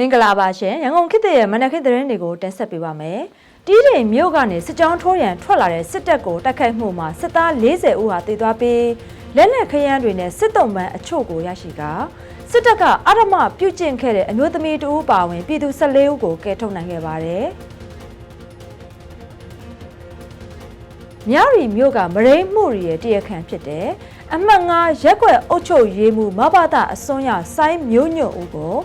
မင်္ဂလာပါရှင်ရန်ကုန်ခေတ်သစ်ရဲ့မနက်ခင်းသတင်းတွေကိုတင်ဆက်ပေးပါမယ်တီးတိမ်မြို့ကနေစစ်ကြောင်းထိုးရန်ထွက်လာတဲ့စစ်တပ်ကိုတိုက်ခိုက်မှုမှာစစ်သား40ဦးဟာတေသွားပြီးလက်နက်ခရမ်းတွေနဲ့စစ်တုံးပန်းအချို့ကိုရရှိကစစ်တပ်ကအရမပြုတ်ကျင့်ခဲ့တဲ့အမျိုးသမီးတဦးပါဝင်ပြည်သူ14ဦးကိုကယ်ထုတ်နိုင်ခဲ့ပါတယ်မြရီမြို့ကမရိန်းမှုရီရဲ့တရခန့်ဖြစ်တဲ့အမှတ်9ရက်ွက်အုပ်ချုပ်ရေးမှုမဘာတာအစွန်းရဆိုင်းမျိုးညွန့်ဦးကို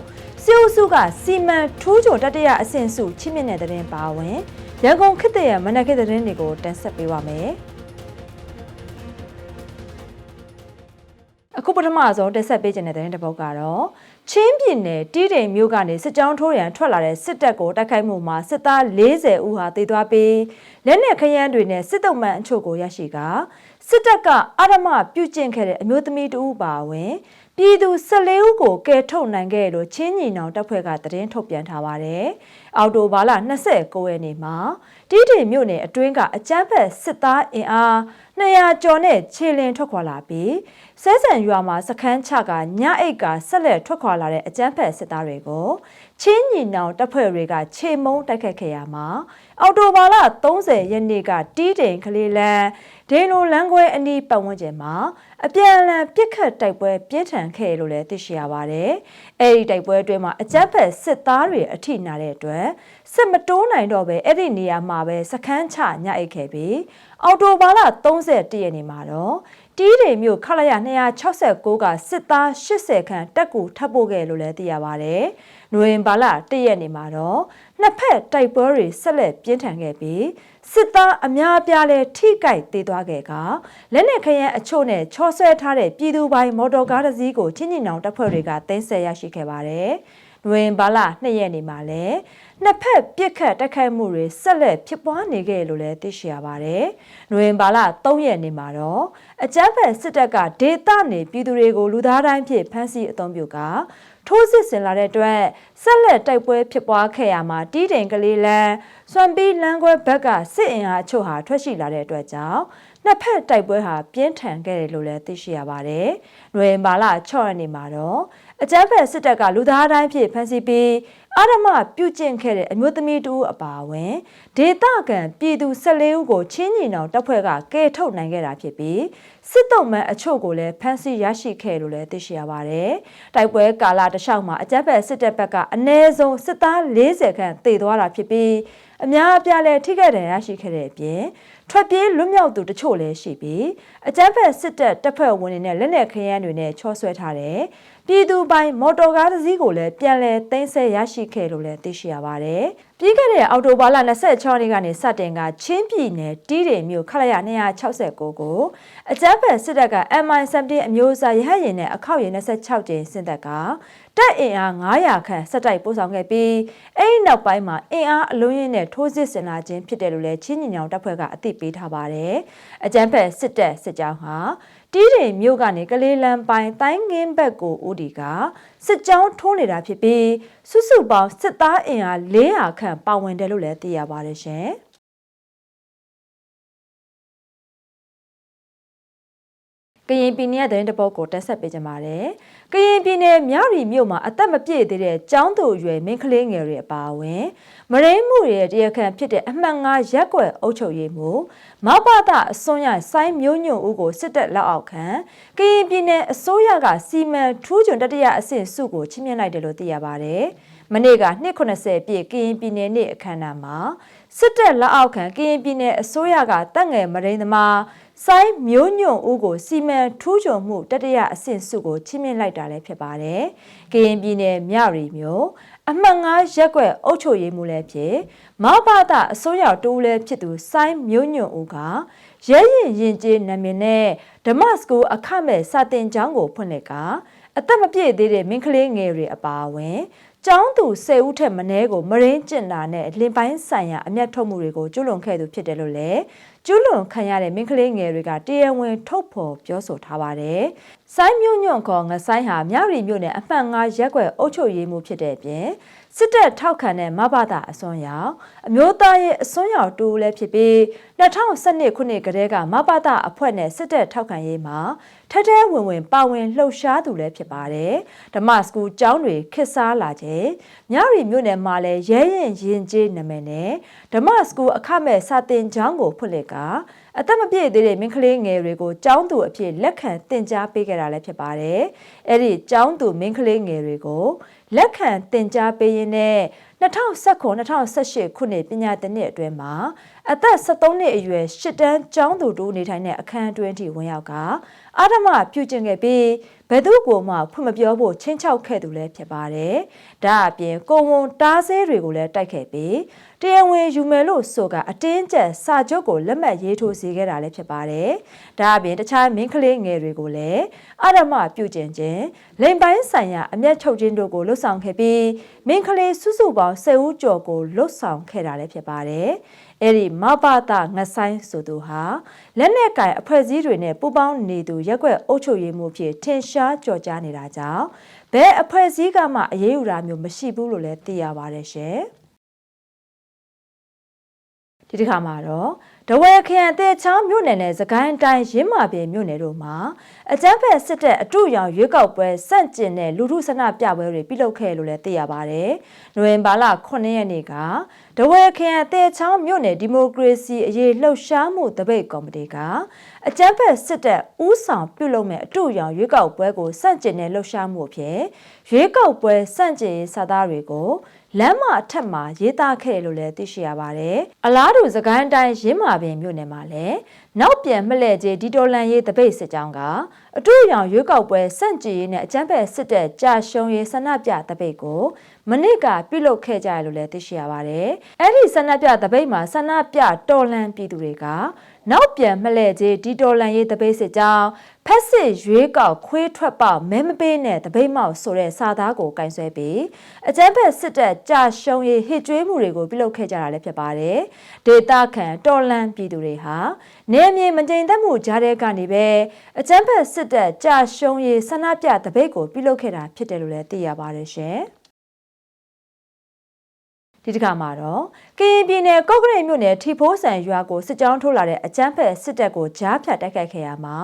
စစ်အုပ်စုကစီမံထိုးကြုံတတရအဆင့်စုချင်းမြင့်တဲ့တဲ့ရင်ပါဝင်ရန်ကုန်ခေတ်တရမနက်ခေတ်သတင်းတွေကိုတင်ဆက်ပေးပါမယ်အခုပထမဆုံးတက်ဆက်ပေးခြင်းတဲ့တဲ့ရင်တစ်ပုတ်ကတော့ချင်းပြည်နယ်တီးတိမ်မြို့ကနေစစ်ကြောင်းထိုးရန်ထွက်လာတဲ့စစ်တပ်ကိုတိုက်ခိုက်မှုမှာစစ်သား40ဦးဟာတေသွားပြီးလက်နက်ခရမ်းတွေနဲ့စစ်တုံးမှန်အချို့ကိုရရှိကစစ်တပ်ကအရမပြုတ်ကျင့်ခဲ့တဲ့အမျိုးသမီးတဦးပါဝင် ပြည်သူ14ဦးကိုကယ်ထုတ်နိုင်ခဲ့လို့ချင်းညီနောင်တပ်ဖွဲ့ကသတင်းထုတ်ပြန်ထားပါတယ်။အော်တိုဘာလ29ရက်နေ့မှာတီးတိမ်မြို့နယ်အတွင်းကအကြမ်းဖက်စစ်သားအင်အား200ကျော်နဲ့ခြေလင်ထွက်ခွာလာပြီးဆဲဆန်ရွာမှာစခန်းချကညအိတ်ကဆက်လက်ထွက်ခွာလာတဲ့အကြမ်းဖက်စစ်သားတွေကိုချင်းညီနောင်တပ်ဖွဲ့တွေကခြေမုံတိုက်ခတ်ခဲ့ရမှာအော်တိုဘာလ30ရက်နေ့ကတီးတိမ်ကလေးလန်း ဒေနိုလန်းခွဲအနီးပတ်ဝန်းကျင်မှာအပြန်အလှန်ပြစ်ခတ်တိုက်ပွဲပြင်းထန်ခဲ့လို့လည်းသိရှိရပါတယ်။အဲဒီတိုက်ပွဲအတွင်းမှာအကြမ်းဖက်စစ်သားတွေအထိနာတဲ့အတွက်စစ်မတိုးနိုင်တော့ပဲအဲ့ဒီနေရာမှာပဲစခန်းချညအိတ်ခဲ့ပြီးအော်တိုဘာလ31ရက်နေ့မှာတော့တီးတိမ်မြို့ခလာရ269ကစစ်သား80ခန့်တက်ကူထပ်ပို့ခဲ့လို့လည်းသိရပါတယ်။နိုဝင်ဘာလ1ရက်နေ့မှာတော့နှစ်ဖက်တိုက်ပွဲတွေဆက်လက်ပြင်းထန်ခဲ့ပြီး စစ်သားအများအပြားလဲထိကြိုက်သေးသွားခဲ့ကလက်နက်ခရမ်းအချို့နဲ့ချော်ဆွဲထားတဲ့ပြည်သူပိုင်းမော်တော်ကားတစ်စီးကိုချင်းညင်နောင်တပ်ဖွဲ့တွေကတင်းဆက်ရရှိခဲ့ပါတယ်။နိုဝင်ဘာလ2ရက်နေ့မှာလဲနှစ်ဖက်ပြစ်ခတ်တိုက်ခိုက်မှုတွေဆက်လက်ဖြစ်ပွားနေခဲ့လို့လည်းသိရှိရပါတယ်။နိုဝင်ဘာလ3ရက်နေ့မှာတော့အကြမ်းဖက်စစ်တပ်ကဒေသနေပြည်သူတွေကိုလူသားတိုင်းဖြင့်ဖမ်းဆီးအုံပြုက ထိုးစစ်ဆင်လာတဲ့အတွက်ဆက်လက်တိုက်ပွဲဖြစ်ပွားခဲ့ရမှာတီးတိမ်ကလေးလန်းစွမ်ပီးလန်းခွဲဘက်ကစစ်အင်အားအချို့ဟာထွက်ရှိလာတဲ့အတွက်ကြောင့်နှစ်ဖက်တိုက်ပွဲဟာပြင်းထန်ခဲ့တယ်လို့လည်းသိရှိရပါတယ်။နွေမာလာ6ရက်နေ့မှာတော့ အကြမ်းဖက်စစ်တပ်ကလူသားတိုင်းဖြင့်ဖမ်းဆီးပြီးအာရမပြုတ်ကျင့်ခဲ့တဲ့အမျိုးသမီးတူအပါအဝင်ဒေသခံပြည်သူ14ဦးကိုချင်းညီနောင်တပ်ဖွဲ့ကကယ်ထုတ်နိုင်ခဲ့တာဖြစ်ပြီးစစ်တုံးမှန်အချို့ကိုလည်းဖမ်းဆီးရရှိခဲ့လို့လည်းသိရှိရပါတယ်။တိုက်ပွဲကာလတစ်လျှောက်မှာအကြမ်းဖက်စစ်တပ်ဘက်ကအ ਨੇ ဆုံးစစ်သား40ခန့်တေသွားတာဖြစ်ပြီးအများအပြားလည်းထိခိုက်ဒဏ်ရာရှိခဲ့တဲ့အပြင်ထွက်ပြေးလွတ်မြောက်သူတချို့လည်းရှိပြီးအကြမ်းဖက်စစ်တပ်တပ်ဖွဲ့ဝင်တွေနဲ့လက်နက်ခရမ်းတွေနဲ့ချောဆွဲထားတဲ့ ပြည်သူပိုင်မော်တော်ကားတစ်စီးကိုလည်းပြန်လည်သိမ်းဆည်းရရှိခဲ့လို့လည်းသိရှိရပါတယ်။ပြီးခဲ့တဲ့အောက်တိုဘာလ26ရက်နေ့ကနေစတင်ကချင်းပြည်နယ်တီးတိမ်မြို့ခလာရ269ကိုအကြမ်းဖက်စစ်တပ်က MI17 အမျိုးအစားရဟတ်ရင်နဲ့အခောက်ရင်26ကျင်းဆင်းသက်ကတပ်အင်အား900ခန့်စက်တိုက်ပို့ဆောင်ခဲ့ပြီးအဲဒီနောက်ပိုင်းမှာအင်အားအလုံးရင်းနဲ့ထိုးစစ်ဆင်လာခြင်းဖြစ်တယ်လို့လည်းချင်းညင်ညောင်တပ်ဖွဲ့ကအသိပေးထားပါတယ်။အကြမ်းဖက်စစ်တပ်စစ်ကြောင်းဟာ တီးတိမ်မြို့ကနေကလေးလန်းပိုင်းတိုင်းငင်းဘက်ကိုဦးဒီကစစ်ကြောင်းထိုးနေတာဖြစ်ပြီးစုစုပေါင်းစစ်သားအင်အား400ခန့်ပါဝင်တယ်လို့လည်းသိရပါတယ်ရှင်။ကရင်ပြည်နယ်တဲ့တဲ့ပုတ်ကိုတက်ဆက်ပေးကြပါတယ်။ ကရင်ပြည်နယ်မြရီမြို့မှာအသက်မပြည့်သေးတဲ့ကျောင်းသူရွယ်မင်းကလေးငယ်တွေအပါအဝင်မရင်းမှုရဲ့တရားခံဖြစ်တဲ့အမှတ်၅ရက်ွက်အုပ်ချုပ်ရေးမှုမဘတာအစွန်းရဆိုင်းမျိုးညွန့်ဦးကိုစစ်တပ်လက်အောက်ခံကရင်ပြည်နယ်အစိုးရကစီမံထူးချွန်တတိယအဆင့်စုကိုချီးမြှင့်လိုက်တယ်လို့သိရပါတယ်။မနေ့က290ပြည့်ကရင်ပြည်နယ်နေ့အခမ်းအနားမှာစစ်တပ်လက်အောက်ခံကရင်ပြည်နယ်အစိုးရကတပ်ငယ်မရင်းသမား ဆိုင်းမျိုးညွန့်ဦးကိုစီမံထူးချွန်မှုတတိယအဆင့်စုကိုချီးမြှင့်လိုက်တာလည်းဖြစ်ပါတယ်။ကရင်ပြည်နယ်မြရီမြို့အမှတ်၅ရက်ွက်အုပ်ချုပ်ရေးမှုလည်းဖြစ်မောက်ဘာသာအစိုးရတိုးလည်းဖြစ်သူဆိုင်းမျိုးညွန့်ဦးကရဲရင်ရင်ကျေးနာမည်နဲ့ဓမ္မစကူအခမဲ့စာတင်ကျောင်းကိုဖွင့်လှစ်က အသက်မပြည့်သေးတဲ့မင်းကလေးငယ်တွေအပါအဝင် ကျောင်းသူ၁၀ဦးထက်မနည်းကိုမရင်းကျင်တာနဲ့လင်ပိုင်းဆိုင်ရာအမျက်ထုတ်မှုတွေကိုကျူးလွန်ခဲ့သူဖြစ်တယ်လို့လည်းကျူးလွန်ခံရတဲ့မင်းကလေးငယ်တွေကတရားဝင်ထုတ်ဖော်ပြောဆိုထားပါတယ်။ ဆိုင်းမြို့ညွန့်ခေါ်ငဆိုင်ဟာမြရီမြို့နယ်အမှတ်၅ရက်ွက်အုပ်ချုပ်ရေးမှုဖြစ်တဲ့အပြင်စစ်တပ်ထောက်ခံတဲ့မဘာသာအစွန်းရောက်အမျိုးသားရဲ့အစွန်းရောက်တူလည်းဖြစ်ပြီး2012ခုနှစ်ကတည်းကမဘာသာအဖွဲ့နဲ့စစ်တပ်ထောက်ခံရေးမှာထက်ထဲဝင်ဝင်ပါဝင်လှုပ်ရှားသူလည်းဖြစ်ပါတယ်ဓမ္မစကူကျောင်းတွေခစ်စားလာခြင်းမြရီမြို့နယ်မှာလည်းရဲရင်ရင်ကျေးနာမည်နဲ့ဓမ္မစကူအခမဲ့စာသင်ကျောင်းကိုဖွင့်လှစ်က အသက်မပြည့်သေးတဲ့မိန်းကလေးငယ်တွေကိုကျောင်းသူအဖြစ်လက်ခံတင် जा ပေးခဲ့တာလည်းဖြစ်ပါတယ်အဲ့ဒီကျောင်းသူမိန်းကလေးငယ်တွေကိုလက်ခံတင် जा ပေးရင်းနဲ့2019-2018ခုနှစ်ပညာသင်နှစ်အတွင်းမှာအသက်73နှစ်အရွယ်ရှစ်တန်းကျောင်းသူတို့နေထိုင်တဲ့အခန်းအတွင်းထိဝင်ရောက်ကအာဓမပြုကျင့်ခဲ့ပြီးဘယ်သူကိုမှဖွင့်မပြောဖို့ချင်းချောက်ခဲ့သူလည်းဖြစ်ပါတယ်။ဒါအပြင်ကိုဝန်တားဆဲတွေကိုလည်းတိုက်ခဲ့ပြီးတရားဝင်ယူမယ်လို့ဆိုကအတင်းကျပ်စာချုပ်ကိုလက်မှတ်ရေးထိုးစေခဲ့တာလည်းဖြစ်ပါတယ်။ဒါအပြင်တခြားမင်းကလေးငယ်တွေကိုလည်းအာဓမပြုကျင့်ခြင်းလိမ်ပိုင်းဆိုင်ရာအမျက်ချုပ်ခြင်းတို့ကိုလှုပ်ဆောင်ခဲ့ပြီးမင်းကလေးစုစုပေါင်း10ဦးကျော်ကိုလှုပ်ဆောင်ခဲ့တာလည်းဖြစ်ပါတယ်။အဲ့ဒီမဘာတာငဆိုင်ဆိုသူဟာလက်နက်ကင်အဖွဲ့အစည်းတွေနဲ့ပူးပေါင်းနေသူရက်ွက်အုပ်ချုပ်ရေးမှုဖြစ်ထင်ရှားကြော်ကြားနေတာကြောင့်ဘယ်အဖွဲ့အစည်းကမှအရေးယူတာမျိုးမရှိဘူးလို့လည်းသိရပါတယ်ရှင်ဒီတစ်ခါမှာတော့ တဝဲခရိုင်အသေးချောင်းမြို့နယ်နဲ့စကိုင်းတိုင်းရင်းမာပင်မြို့နယ်တို့မှာအကြမ်းဖက်စစ်တပ်အတူရောင်ရွေးကောက်ပွဲစန့်ကျင်တဲ့လူထုဆန္ဒပြပွဲတွေပြုလုပ်ခဲ့လို့လည်းသိရပါတယ်။နိုဝင်ဘာလ9ရက်နေ့ကတဝဲခရိုင်အသေးချောင်းမြို့နယ်ဒီမိုကရေစီအရေးလှုပ်ရှားမှုတပိတ်ကော်မတီကအကြမ်းဖက်စစ်တပ်ဦးဆောင်ပြုလုပ်မဲ့အတူရောင်ရွေးကောက်ပွဲကိုစန့်ကျင်တဲ့လှုပ်ရှားမှုအဖြစ်ရွေးကောက်ပွဲစန့်ကျင်ရေးစာသားတွေကို လမ်းမအထက်မှာရေးသားခဲ့လို့လည်းသိရှိရပါတယ်။အလားတူစကိုင်းတိုင်းရင်းမာပင်မြို့နယ်မှာလည်းနောက်ပြန်မလှည့်ကျေဒီတော်လန်ရေးတပိတ်စစ်ကြောင်းကအတူရောင်ရွေးကောက်ပွဲစန့်ကျင်ရေးနဲ့အကြမ်းဖက်စစ်တပ်ကြာရှုံးရေးဆန္ဒပြတပိတ်ကိုမနစ်ကပြုလုပ်ခဲ့ကြရလို့လည်းသိရှိရပါတယ်။အဲ့ဒီဆန္ဒပြတပိတ်မှာဆန္ဒပြတော်လန်ပြည်သူတွေက နောက်ပြန်မလှည့်ကျေဒီတော်လန်ရေးတပိတ်စစ်ကြောင်းဖက်စစ်ရွေးကောက်ခွေးထွက်ပေါက်မဲမပေးနဲ့တပိတ်မောက်ဆိုတဲ့စာသားကိုကင်ဆယ်ပြီးအကြမ်းဖက်စစ်တပ်ကြာရှုံးရေးဟစ်ကြွေးမှုတွေကိုပြုလုပ်ခဲ့ကြတာလည်းဖြစ်ပါတယ်။ဒေတာခန်တော်လန်ပြည်သူတွေဟာနေမြေမကျိန်သက်မှုကြားတဲ့ကနေပဲအကြမ်းဖက်စစ်တပ်ကြာရှုံးရေးဆန္ဒပြတပိတ်ကိုပြုလုပ်ခဲ့တာဖြစ်တယ်လို့လည်းသိရပါတယ်ရှင်။ ဒီတစ်ခါမှာတော့ကရင်ပြည်နယ်ကော့ကရိတ်မြို့နယ်ထီဖိုးဆန်ရွာကိုစစ်ကြောင်းထိုးလာတဲ့အကြမ်းဖက်စစ်တပ်ကိုကြားဖြတ်တိုက်ခိုက်ခဲ့ရမှာ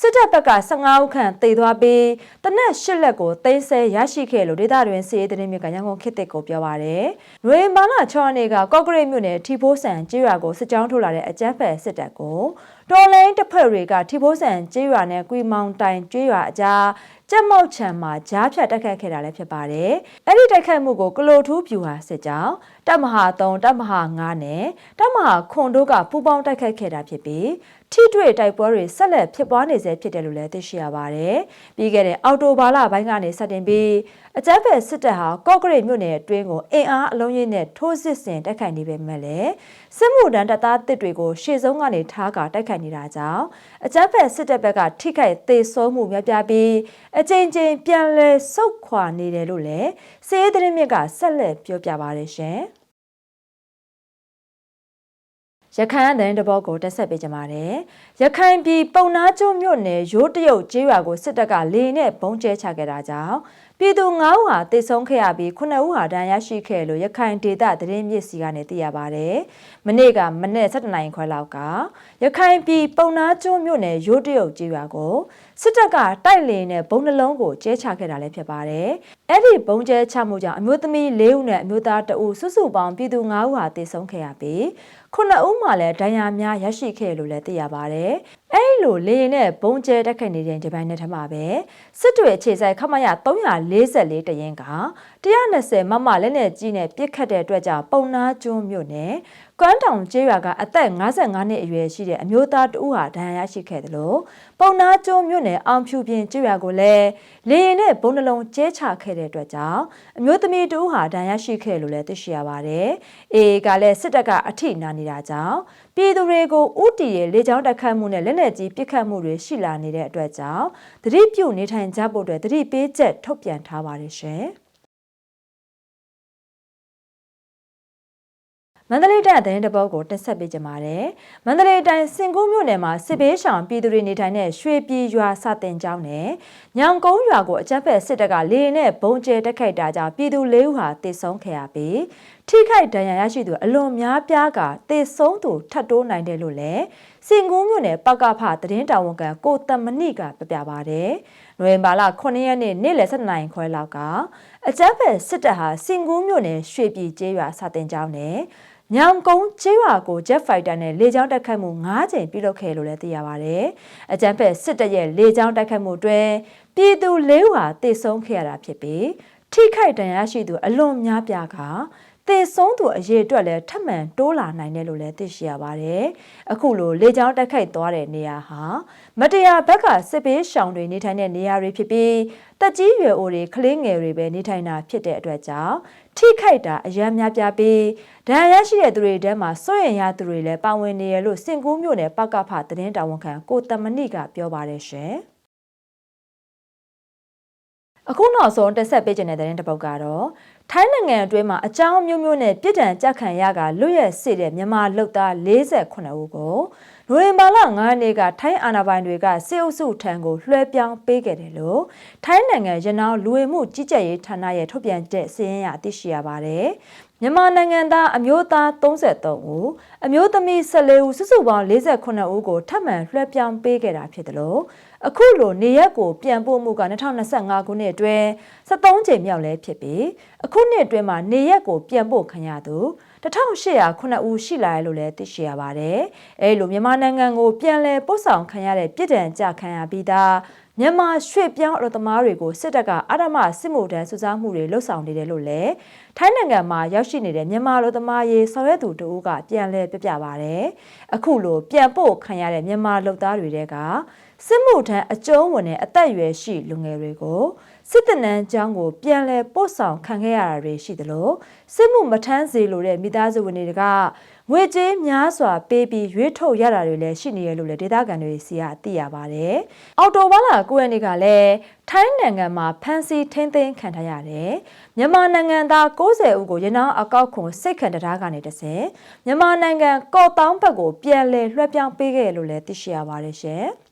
စစ်တပ်ဘက်က15ဦးခန့်တေသွားပြီးတနက်၈လက်ကိုသိမ်းဆဲရရှိခဲ့လို့ဒေသတွင်စီးရေးသတင်းမြစ်ကရန်ကုန်ခေတ်သစ်ကိုပြောပါရယ်။ရွေမာလာ6ရက်နေ့ကကော့ကရိတ်မြို့နယ်ထီဖိုးဆန်ကျေးရွာကိုစစ်ကြောင်းထိုးလာတဲ့အကြမ်းဖက်စစ်တပ်ကိုတော်လိုင်းတစ်ဖက်တွေကထီဖိုးဆန်ကျေးရွာနဲ့ကွီမောင်တိုင်ကျေးရွာအကြား ကြက်မောက်ချံမှာကြားဖြတ်တိုက်ခတ်ခဲ့တာလည်းဖြစ်ပါတယ်။အဲ့ဒီတိုက်ခတ်မှုကိုကလိုထူးပြူဟာစစ်ကြောင်းတပ်မဟာ3တပ်မဟာ9နဲ့တပ်မဟာခွန်တို့ကပူးပေါင်းတိုက်ခတ်ခဲ့တာဖြစ်ပြီး ထိတွေ့တိုက်ပွဲတွေဆက်လက်ဖြစ်ပွားနေဆဲဖြစ်တယ်လို့လည်းသိရှိရပါတယ်။ပြီးခဲ့တဲ့အော်တိုဘာလပိုင်းကနေစတင်ပြီးအကြမ်းဖက်စစ်တပ်ဟာကော့ကရိတ်မြို့နယ်အတွင်းကိုအင်အားအလုံးကြီးနဲ့ထိုးစစ်ဆင်တိုက်ခိုက်နေပေမဲ့လည်းစစ်မှုထမ်းတပ်သားတစ်တွေကိုရှေ့ဆုံးကနေထားကာတိုက်ခိုက်နေတာကြောင့်အကြမ်းဖက်စစ်တပ်ဘက်ကထိခိုက်သေဆုံးမှုများပြားပြီးအကြိမ်ကြိမ်ပြန်လည်ဆုတ်ခွာနေတယ်လို့လည်းစေးသတင်းမြစ်ကဆက်လက်ပြောပြပါရရှင်။ ရခိုင်တဲ့တဘောကိုတက်ဆက်ပေးကြပါတယ်။ရခိုင်ပြည်ပုံနာကျိုးမြို့နယ်ရိုးတရုတ်ကျေးရွာကိုစစ်တပ်ကလေနဲ့ဘုံကျဲချခဲ့တာကြောင့်ပြည်သူ9ဦးဟာတေဆုံးခဲ့ရပြီး9ဦးဟာဒဏ်ရာရှိခဲ့လို့ရခိုင်ဒေသသတင်းမြစ်စီကနေသိရပါတယ်။မနေ့ကမနေ့7နိုင်ခွဲလောက်ကရခိုင်ပြည်ပုံနာကျိုးမြို့နယ်ရိုးတရုတ်ကျေးရွာကိုစစ်တပ်ကတိုက်လေနဲ့ဘုံနှလုံးကိုကျဲချခဲ့တာလည်းဖြစ်ပါတယ်။အဲ့ဒီဘုံကျဲချမှုကြောင့်အမျိုးသမီး၄ဦးနဲ့အမျိုးသား2ဦးစုစုပေါင်းပြည်သူ9ဦးဟာတေဆုံးခဲ့ရပြီး ခုနှစ်ဦးမှလည်းဒဏ်ရာများရရှိခဲ့လို့လည်းသိရပါတယ်။အဲဒီလိုလေရင်နဲ့ဘုံကျဲတက်ခဲ့နေတဲ့ဒီပိုင်းနဲ့ထမှာပဲစစ်တွေအခြေဆိုင်ခမရ344တရင်က120မမလက်နဲ့ကြီးနဲ့ပြစ်ခတ်တဲ့အတွက်ကြောင့်ပုံနာကျွန်းမြို့နယ် ကွမ်းတောင်ကျေးရွာကအသက်55နှစ်အရွယ်ရှိတဲ့အမျိုးသားတဦးဟာဒဏ်ရာရရှိခဲ့တယ်လို့ပုံနာကျွန်းမြို့နယ်အောင်ဖြူပြင်ကျေးရွာကိုလည်းလေရင်နဲ့ဘုံနှလုံးကျဲချခဲ့တဲ့အတွက်ကြောင့်အမျိုးသမီးတဦးဟာဒဏ်ရာရှိခဲ့လို့လည်းသိရှိရပါတယ်။အေကလည်းစစ်တပ်ကအထိနာနေတာကြောင့်ပြည်သူတွေကိုဥတီရဲ့လေကြောင်းတက်ခတ်မှုနဲ့လက်နက်ကြီးပစ်ခတ်မှုတွေရှိလာနေတဲ့အတွက်ကြောင့်သတိပြုနေထိုင်ကြဖို့အတွက်သတိပေးချက်ထုတ်ပြန်ထားပါတယ်ရှင်။ မန္တလေးတိုင်းသတင်းတပုတ်ကိုတင်ဆက်ပေးကြပါမယ်။မန္တလေးတိုင်းစင်ကူးမြို့နယ်မှာစစ်ဘေးရှောင်ပြည်သူတွေနေထိုင်တဲ့ရွှေပြည်ရွာစတင်ကျောင်းနဲ့ညောင်ကုန်းရွာကိုအကြမ်းဖက်စစ်တပ်ကလေရင်နဲ့ဘုံကျဲတက်ခိုက်တာကြောင့်ပြည်သူ၄ဦးဟာတေဆုံးခဲ့ရပြီးထိခိုက်ဒဏ်ရာရရှိသူအလွန်များပြားကတေဆုံးသူထပ်တိုးနိုင်တယ်လို့လည်းစင်ကူးမြို့နယ်ပကဖသတင်းတာဝန်ခံကိုတမဏိကပြပြပါတယ်။နိုဝင်ဘာလ9ရက်နေ့နေ့လယ်7နာရီခွဲလောက်ကအကြမ်းဖက်စစ်တပ်ဟာစင်ကူးမြို့နယ်ရွှေပြည်ကျေးရွာစတင်ကျောင်းနဲ့ ညောင်ကုန်းကျေးရွာကို Jet Fighter နဲ့လေကြောင်းတိုက်ခိုက်မှု9ကြိမ်ပြုလုပ်ခဲ့လို့လည်းသိရပါတယ်။အကြမ်းဖက်စစ်တပ်ရဲ့လေကြောင်းတိုက်ခိုက်မှုအတွင်းပြည်သူ၄ဦးဟာတေဆုံးခဲ့ရတာဖြစ်ပြီးထိခိုက်ဒဏ်ရာရှိသူအလွန်များပြားက တေဆုံးသူအရေးအတွက်လည်းထပ်မံတိုးလာနိုင်တယ်လို့လည်းသိရှိရပါတယ်။အခုလိုလေကြောင်းတိုက်ခိုက်သွားတဲ့နေရာဟာမတရားဘက်ကစစ်ပေးရှောင်တွေနေထိုင်တဲ့နေရာတွေဖြစ်ပြီးတက်ကြီးရွယ်အိုတွေကလေးငယ်တွေပဲနေထိုင်တာဖြစ်တဲ့အတွက်ကြောင့်ထိခိုက်တာအယမ်းများပြားပြီးဒဏ်ရာရရှိတဲ့သူတွေထဲမှာစိုးရင်ရသူတွေလည်းပါဝင်နေရလို့စင်ကူးမြို့နယ်ပကဖသတင်းတာဝန်ခံကိုတမဏိကပြောပါတယ်ရှင်။ အခုနောက်ဆုံးတက်ဆက်ပေးခြင်းတဲ့တဲ့တစ်ပုတ်ကတော့ထိုင်းနိုင်ငံအတွင်းမှာအကြောင်းမျိုးမျိုးနဲ့ပြည်တံကြက်ခံရကလွတ်ရက်စေတဲ့မြန်မာလူသား48ဦးကိုနိုဝင်ဘာလ9ရက်နေ့ကထိုင်းအာဏာပိုင်တွေကစေအုပ်စုထံကိုလွှဲပြောင်းပေးခဲ့တယ်လို့ထိုင်းနိုင်ငံရနောင်းလူဝင်မှုကြီးကြပ်ရေးဌာနရဲ့ထုတ်ပြန်တဲ့စာရင်းအရသိရှိရပါတယ်။မြန်မာနိုင်ငံသားအမျိုးသား33ဦးအမျိုးသမီး14ဦးစုစုပေါင်း48ဦးကိုထပ်မံလွှဲပြောင်းပေးခဲ့တာဖြစ်တယ်လို့ အခုလိုနေရက်ကိုပြန်ပို့မှုက2025ခုနှစ်အတွင်း73ကြိမ်မြောက်လဲဖြစ်ပြီးအခုနှစ်အတွင်းမှာနေရက်ကိုပြန်ပို့ခံရသူ1809ဦးရှိလာတယ်လို့လည်းသိရှိရပါတယ်။အဲလိုမြန်မာနိုင်ငံကိုပြန်လည်ပို့ဆောင်ခံရတဲ့ပြည်တံကြခံရပြီးသားမြန်မာရွှေ့ပြောင်းအလုပ်သမားတွေကိုစစ်တပ်ကအဓမ္မစစ်မှုထမ်းစုဆောင်းမှုတွေလှုပ်ဆောင်နေတယ်လို့လည်းထိုင်းနိုင်ငံမှာရောက်ရှိနေတဲ့မြန်မာအလုပ်သမားရေးဆောင်ရွက်သူတို့ကပြန်လည်ပြပြပါတယ်။အခုလိုပြန်ပို့ခံရတဲ့မြန်မာလုပ်သားတွေတဲက စစ်မှုထမ်းအကျုံးဝင်တဲ့အသက်အရွယ်ရှိလူငယ်တွေကိုစစ်တပ်နန်းကျောင်းကိုပြန်လည်ပို့ဆောင်ခံခဲ့ရတာတွေရှိသလိုစစ်မှုမထမ်းစေလိုတဲ့မိသားစုဝင်တွေကငွေကြေးများစွာပေးပြီးရွေးထုတ်ရတာတွေလည်းရှိနေရလို့လည်းဒေသခံတွေစီကသိရပါတယ်။အော်တိုဘားလာ9ရက်နေ့ကလည်းထိုင်းနိုင်ငံမှာဖမ်းဆီးထိန်းသိမ်းခံထားရတယ်။မြန်မာနိုင်ငံသား90ဦးကိုရနောင်းအကောက်ခွန်စိတ်ခံတရားကနေတဆင်မြန်မာနိုင်ငံကော့တောင်းဘက်ကိုပြန်လည်လွှဲပြောင်းပေးခဲ့လို့လည်းသိရှိရပါတယ်ရှင်။